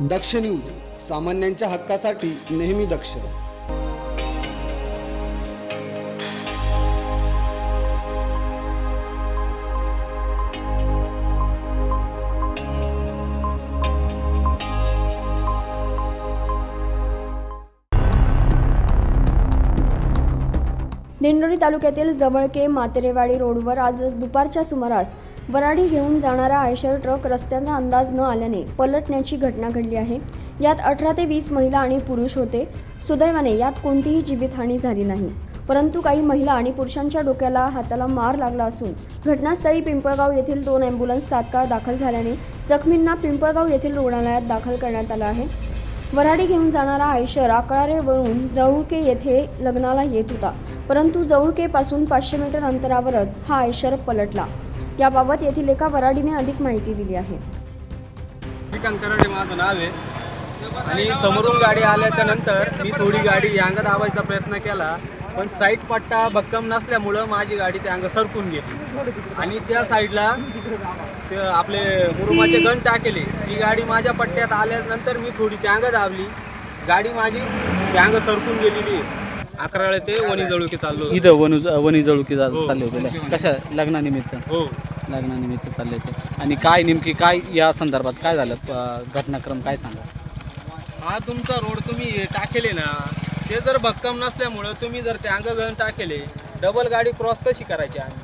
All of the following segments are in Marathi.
दक्ष न्यूज सामान्यांच्या हक्कासाठी नेहमी दक्ष. दिंडोरी तालुक्यातील जवळके मातेरेवाडी रोडवर आज दुपारच्या सुमारास वराडी घेऊन जाणारा आयशर ट्रक रस्त्याचा अंदाज न आल्याने पलटण्याची घटना घडली आहे. यात अठरा ते वीस महिला आणि पुरुष होते. सुदैवाने यात कोणतीही जीवितहानी झाली नाही. परंतु काही महिला आणि पुरुषांच्या डोक्याला हाताला मार लागला असून घटनास्थळी पिंपळगाव येथील दोन अँब्युलन्स तात्काळ दाखल झाल्याने जखमींना पिंपळगाव येथील रुग्णालयात दाखल करण्यात आलं आहे. वराडी घेऊन जाणारा आयशर आकळारेवरून जवळके येथे लग्नाला येत होता. परंतु जवळकेपासून पाचशे मीटर अंतरावरच हा आयशर पलटला. याबाबत येथील एका वराडीने अधिक माहिती दिली आहे. माझं नाव आहे. आणि समोरून गाडी आल्याच्यानंतर मी थोडी गाडी अंग दाबायचा प्रयत्न केला पण साईड पट्टा भक्कम नसल्यामुळं माझी गाडी त्या अंग सरकून गेली. आणि त्या साईडला आपले मुरुमाचे गण टाकेले. ती गाडी माझ्या पट्ट्यात आल्यानंतर मी थोडी त्या अंग दाबली. गाडी माझी त्या अंग सरकून गेलेली. अकराळे ते वणी जळुकी चाललो. इथं वनु वणी जळुकी हो. चालले होते कशा लग्नानिमित्त? हो. लग्नानिमित्त चालले होते. आणि काय नेमकी काय या संदर्भात काय झालं? प- घटनाक्रम काय सांगा? हा तुमचा रोड तुम्ही टाकेले ना ते जर भक्कम नसल्यामुळं तुम्ही जर ते अंग गण टाकेले डबल गाडी क्रॉस कशी करायची आम्ही?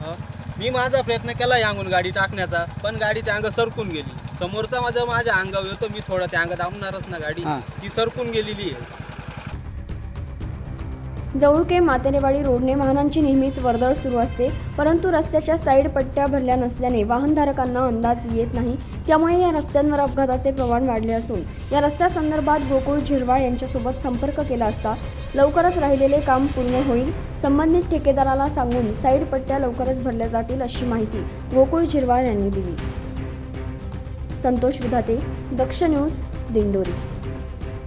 हं? मी माझा प्रयत्न केला यांगून गाडी टाकण्याचा पण गाडी त्या अंग सरकून गेली. समोरचा माझा माझ्या अंगावर येतो मी थोडं त्या अंग दाबणारच ना गाडी. हां. ती सरकून गेलेली आहे. जवळके मातेरेवाडी रोडने वाहनांची नेहमीच वर्दळ सुरू असते परंतु रस्त्याच्या साईड पट्ट्या भरल्या नसल्याने वाहनधारकांना अंदाज येत नाही. त्यामुळे या रस्त्यांवर अपघाताचे प्रमाण वाढले असून या रस्त्यासंदर्भात गोकुळ झिरवाळ यांच्यासोबत संपर्क केला असता लवकरच राहिलेले काम पूर्ण होईल संबंधित ठेकेदाराला सांगून साईड पट्ट्या लवकरच भरल्या जातील अशी माहिती गोकुळ झिरवाळ यांनी दिली. संतोष विधाते दक्ष न्यूज दिंडोरी.